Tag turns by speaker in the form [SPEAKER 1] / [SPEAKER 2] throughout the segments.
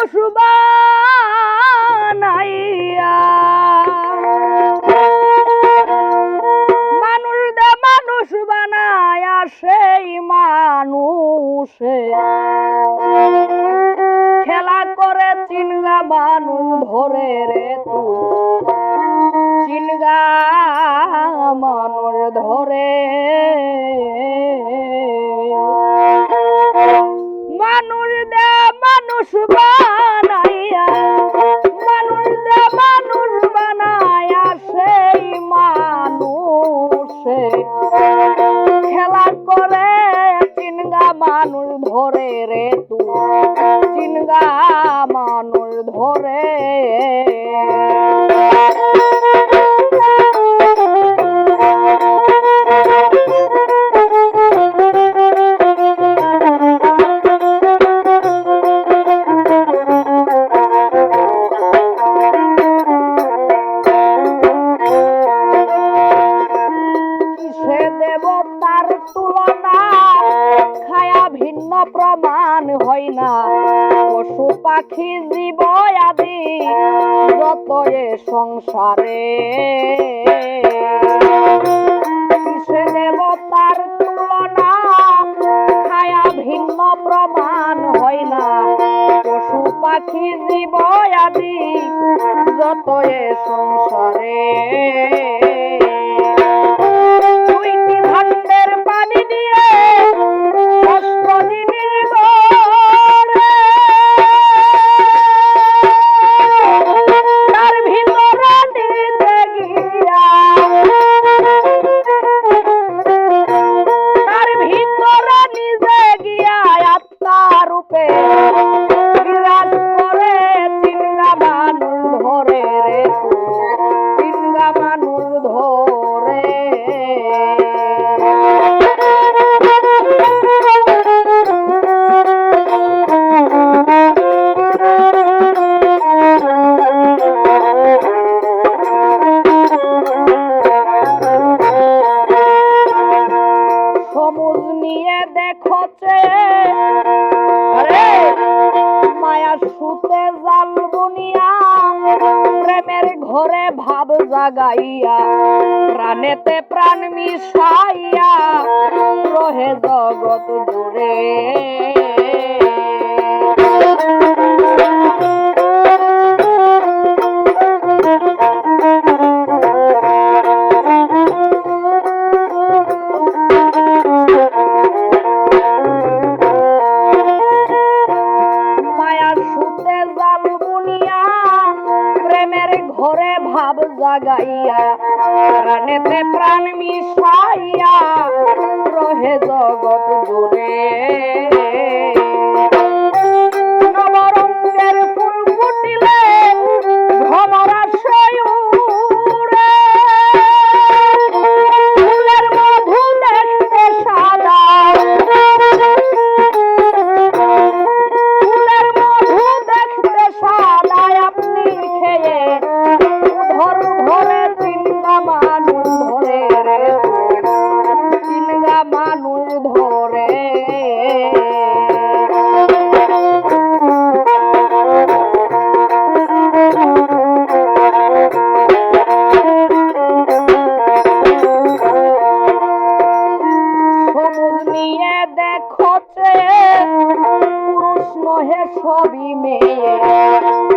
[SPEAKER 1] মানুষ বানাইয়া মানুষ খেলা করে চিনগা মানুষ ধরে রে তুই চিনগা মানুষ ধরে ধরে রে তু চিনগা মানুষ ধরে ভিন্ন প্রমাণ হয় না। পশু পাখি জীব আদি যত এ সংসারে সে দেবতার তুলনা? খায়া ভিন্ন প্রমাণ হয় না। পশু পাখি জীব আদি যত এ সংসারে। Hey. সুতে জাল বুনিয়া প্রেমের ঘরে ভাব জাগাইয়া প্রাণেতে প্রাণ মিশাইয়া রহে জগৎ জুড়ে। ভাব জাগাইয়া প্রাণেতে প্রাণ মিশাইয়া রহে জগৎ জুড়ে।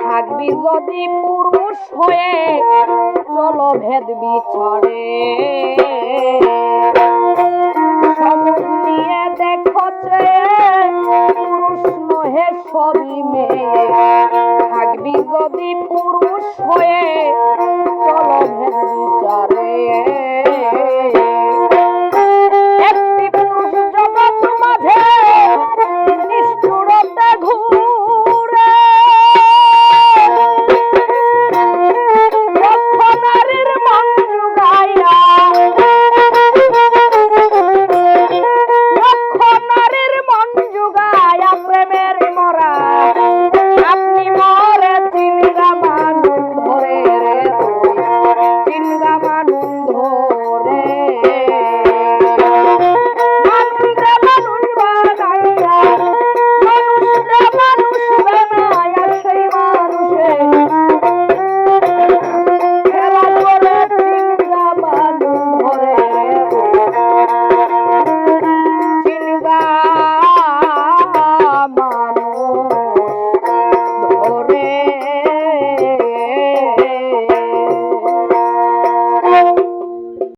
[SPEAKER 1] থাকবি যদি পুরুষ হয়ে, চলো ভেদ বিচারে। সবুজ নিয়ে দেখো পুরুষ নহে সবই মেয়ে। থাকবি যদি পুরুষ হয়ে